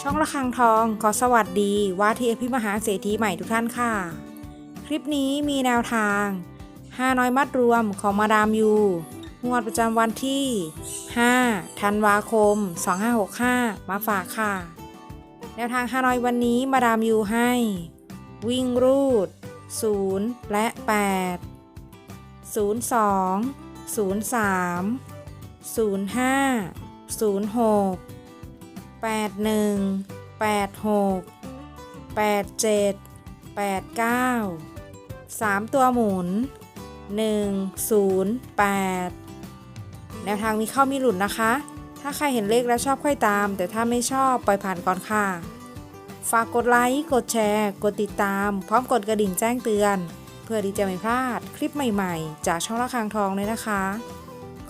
ช่องระฆังทองขอสวัสดีว่าที่อภิมหาเศรษฐีใหม่ทุกท่านค่ะ คลิปนี้มีแนวทาง5น้อยมัดรวมของมาดามยูงวดประจำวันที่ 5 ธันวาคม 2565 มาฝากค่ะ แนวทาง5น้อยวันนี้มาดามยูให้ วิ่งรูด 0 และ 8 02 03 05 06 81 86 87 89 3 ตัวหมุน 108 แนวทางมีเข้ามีหลุดนะคะ ถ้าใครเห็นเลขแล้วชอบค่อยตาม แต่ถ้าไม่ชอบปล่อยผ่านก่อนค่ะ ฝากกดไลค์ กดแชร์ กดติดตาม พร้อมกดกระดิ่งแจ้งเตือน เพื่อที่จะไม่พลาดคลิปใหม่ๆ จากช่องละคางทองเลยนะคะ